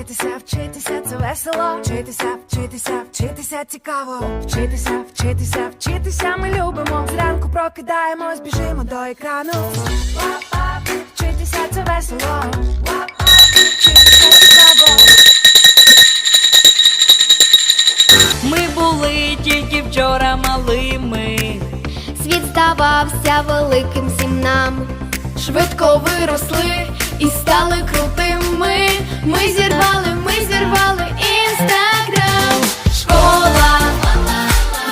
Вчитися, вчитися, це весело. Вчитися, вчитися, вчитися цікаво. Вчитися, вчитися, вчитися ми любимо. Зранку прокидаємось, біжимо до екрану. Вчитися, це весело. Вчитися цікаво. Ми були тільки вчора малими. Світ здавався великим всім нам. Швидко виросли і стали крутими. Ми зірвали, ми зірвали інстаграм. Школа,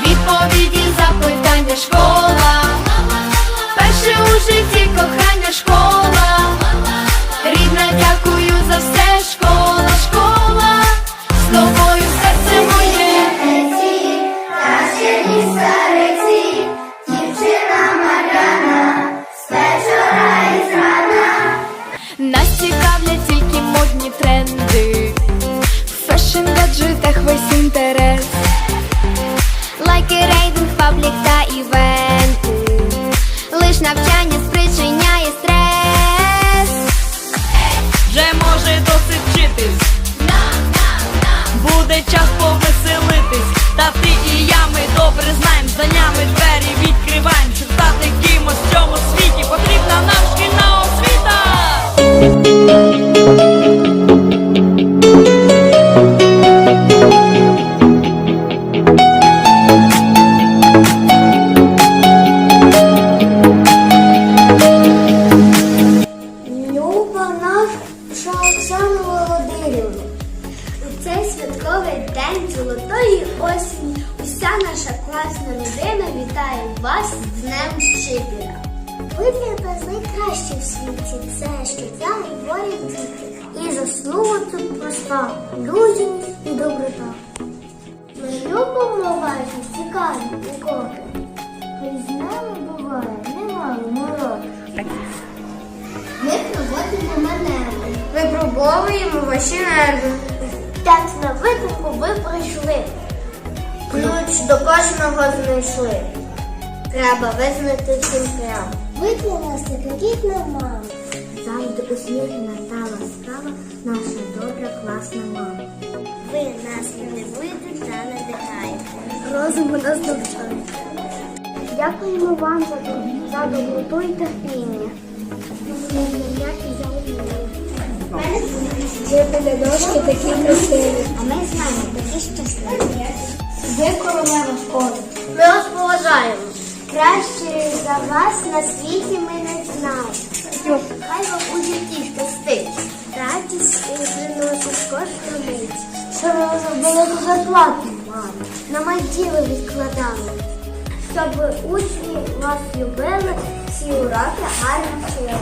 відповіді запитання, школа. Перше у житті кохання, школа. Весь інтерес. Заслуга тут проста, людяність і доброта. Ми любимо ваші цікаві. І з нами буває немало мороки. Ми проводимо маневри. Випробовуємо ваші нерви. Так на викупу ви прийшли. Ключ до кожного знайшли. Треба визнати цим прям. Ви для нас як рідна мама. Усміхнена та ласкава наша добра класна мама. Ви нас мотивуєте та надихаєте. Розуму нас навчаєте. Дякуємо вам за, доброту і терпіння. Ви педагожки такі красиві. А ми з вами такі щасливі. Ви королева школи. Ми вас поважаємо. Краще за вас на світі ми не знаємо. Вам у житті щастить. Радість приносить кожну мить. Що ви зробили зарплату, мама? На майділи відкладали. Щоб учні вас любили, всі уроки гарно вчили.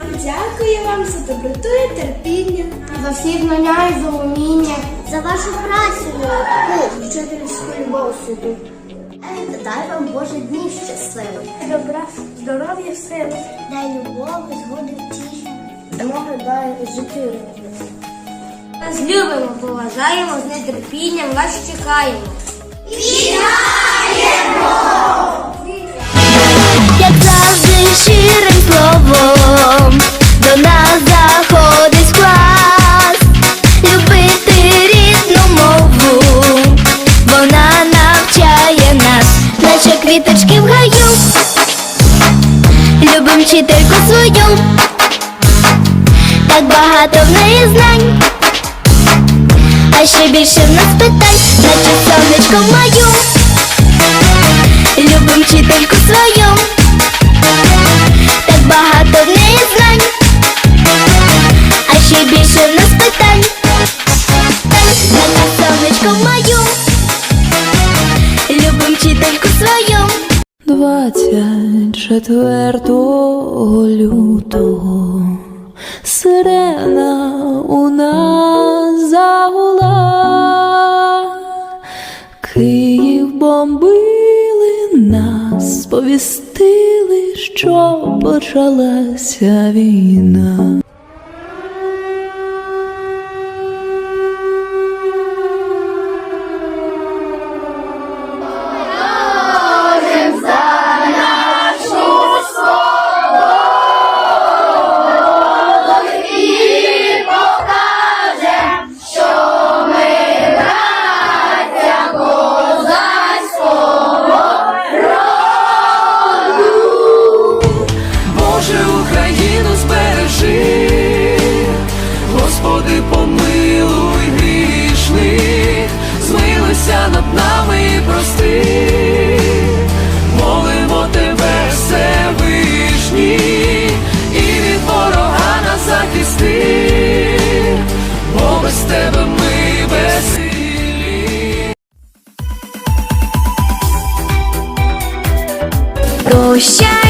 Дякую вам за доброту і терпіння. За всі знання і за уміння, за вашу працю вчительську досвіду. Дай вам Боже днів щасливих. Добра, здоров'я, сили. Дай любов, згоди втіхи. Змоги дай життю. Вас любимо, поважаємо, з нетерпінням вас чекаємо. Як свою, так багато в неї знань, а ще більше в нас питань, наче сонечко мою. Любим вчительку свою, так багато в неї знань, а ще більше в нас питань, наче. Любим вчительку свою. 24 лютого сирена у нас загула, Київ бомбили нас, сповістили, що почалася війна. Прощай,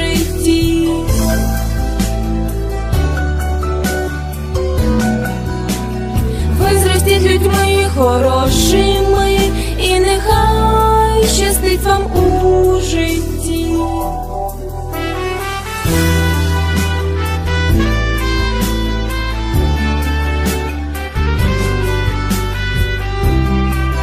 хорошими, і нехай щастить вам у житті.